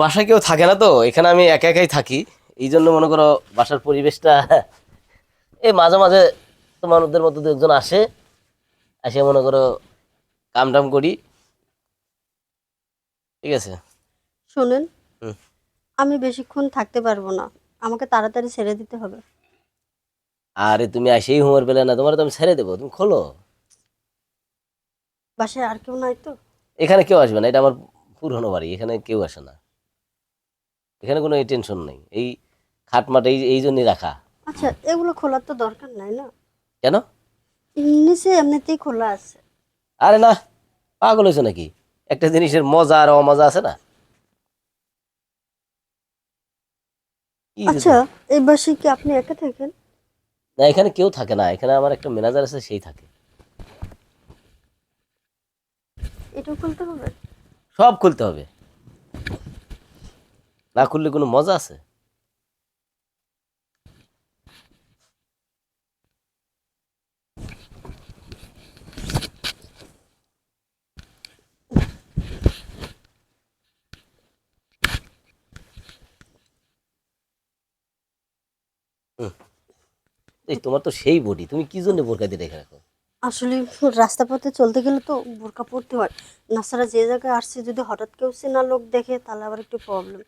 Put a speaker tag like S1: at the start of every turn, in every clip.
S1: বাসায় কেউ থাকে না তো এখানে আমি একা একাই থাকি। এই জন্য মনে করো বাসার পরিবেশটা এই মাঝে মাঝে তোমার ওদের মতো দু একজন আসে এসে মনে করো কাম টাম করি। ঠিক আছে?
S2: শোনেন
S1: হুম।
S2: আমি বেশিক্ষণ থাকতে পারব না আমাকে তাড়াতাড়ি ছেড়ে দিতে হবে।
S1: আরে তুমি আসেই হোমের পেলে না তোমার তো আমি ছেড়ে দেবো তুমি খোলো।
S2: বাসায় আর কেউ নাই তো?
S1: এখানে কেউ আসবে না এটা আমার পুরনো বাড়ি এখানে কেউ আসে না। এখানে কোনো টেনশন নেই। এই খাট মাট এই এই জন্যই রাখা।
S2: আচ্ছা এগুলো খোলার তো দরকার নাই না?
S1: কেন?
S2: নিচে এমনিতেই খোলা আছে।
S1: আরে না পাগল হয়েছে নাকি? একটা জিনিসের মজা আর অমজা আছে না?
S2: আচ্ছা এই বাসায় কি আপনি একা থাকেন?
S1: না এখানে কেউ থাকে না। এখানে আমার একটা ম্যানেজার আছে সেই থাকে।
S2: এটাও খুলতে হবে?
S1: সব খুলতে হবে না খুললে কোনো মজা আছে। এই তোমার তো সেই বডি, তুমি কি জন্য বোরকা দিয়ে রেখে রাখো
S2: আসলে রাস্তা পথে চলতে গেলে তো বোরকা পড়তে হয়। নাসারা যে জায়গায় আসছে যদি হঠাৎ কেউ চেনা লোক দেখে তাহলে আবার একটু প্রবলেম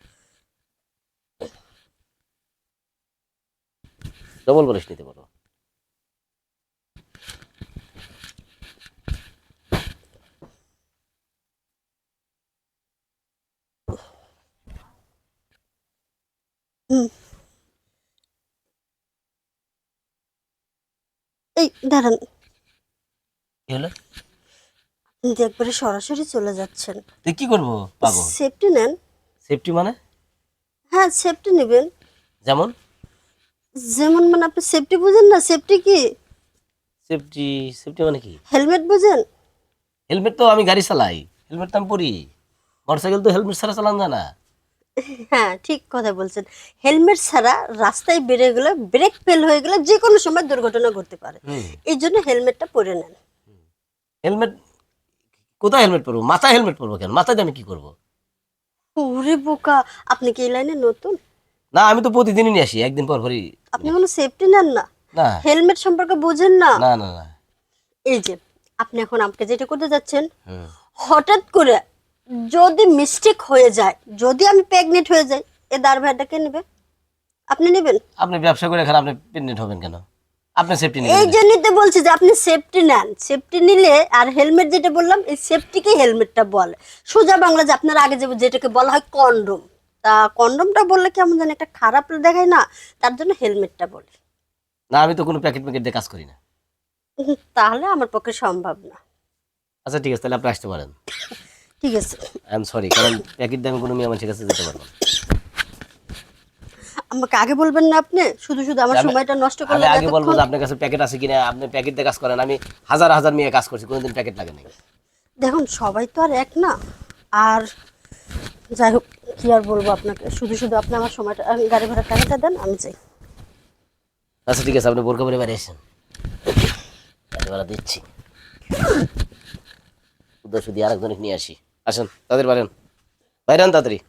S1: ডবল বলিস নিতে পারো
S2: এই দাঁড়ান।
S1: হলো?
S2: যে একবারে সরাসরি চলে যাচ্ছেন।
S1: তুই কি করব পাগল?
S2: সেফটি নেন।
S1: সেফটি মানে?
S2: হ্যাঁ সেফটি নেবেন।
S1: যেমন?
S2: যেমন মানে আপনি সেফটি বুঝেন না সেফটি কি?
S1: সেফটি সেফটি মানে কি?
S2: হেলমেট বুঝেন?
S1: হেলমেট তো আমি গাড়ি চালাই হেলমেট তো আমি পরি। মোটরসাইকেল তো হেলমেট ছাড়া চালান যায় না।
S2: হ্যাঁ ঠিক কথা বলছেন। হেলমেট ছাড়া রাস্তায় বেড়ে গেলে ব্রেক ফেল হয়ে গেলে যে কোনো সময় দুর্ঘটনা ঘটতে পারে। এই জন্য হেলমেটটা পরে নেন।
S1: হেলমেট কোথায় হেলমেট পরবো? মাথায় হেলমেট পরবো কেন? মাথায় আমি কি করব?
S2: ওরে বোকা আপনি কি এই লাইনে নতুন?
S1: না আমি তো প্রতিদিনই নিয়ে আসি একদিন পর পরই
S2: আপনি কোনো সেফটি নেন না?
S1: না।
S2: হেলমেট সম্পর্কে বোঝেন না?
S1: না না না।
S2: এই যে আপনি এখন আমাকে যেটা করতে যাচ্ছেন হঠাৎ করে যদি মিস্টেক হয়ে যায় যদি আমি প্রেগনেন্ট হয়ে যাই এ দাঁড় ভাইটা কে নেবে? আপনি নেবেন?
S1: আপনি ব্যবসা করে এখানে আপনি প্রেগনেন্ট হবেন কেন? আপনি সেফটি
S2: এই জন্যই তো বলছি যে আপনি সেফটি নেন। সেফটি নিলে আর হেলমেট যেটা বললাম এই সেফটিকে হেলমেটটা বলে। সোজা বাংলা যে আপনার আগে যে যেটাকে বলা হয় কন্ডম তা কন্ডমটা বললে কেমন জানি একটা খারাপ দেখায় না? তার জন্য হেলমেটটা বলে।
S1: না আমি তো কোনো প্যাকেট প্যাকেট দিয়ে কাজ করি না।
S2: তাহলে আমার পক্ষে সম্ভব না।
S1: আচ্ছা ঠিক আছে তাহলে আপনি আসতে পারেন।
S2: ঠিক আছে।
S1: আই এম সরি কারণ প্যাকেট দিয়ে আমি কোনো মেয়ে মানুষের কাছে যেতে পারব না।
S2: আমাকে আগে বলবেন না আপনি? শুধু শুধু আমার সময়টা নষ্ট
S1: আমি
S2: করলে
S1: আগে বলব যে আপনার কাছে প্যাকেট আছে কিনা আপনি প্যাকেট দিয়ে কাজ করেন। আমি হাজার হাজার মেয়ে কাজ করছি কোনোদিন প্যাকেট লাগে নাই।
S2: দেখুন সবাই তো আর এক না। আর যাই হোক কি আর বলব আপনাকে? শুধু শুধু আপনি আমার সময়টা গাড়ি ভাড়ার টাকাটা দেন আমি চাই
S1: আচ্ছা ঠিক আছে আপনি বোরকা পরে বাড়ি আসেন। গাড়ি ভাড়া দিচ্ছি। শুধু আরেকজনকে নিয়ে আসি। আসেন তাদের পারেন। বাইরে আন তাড়াতাড়ি।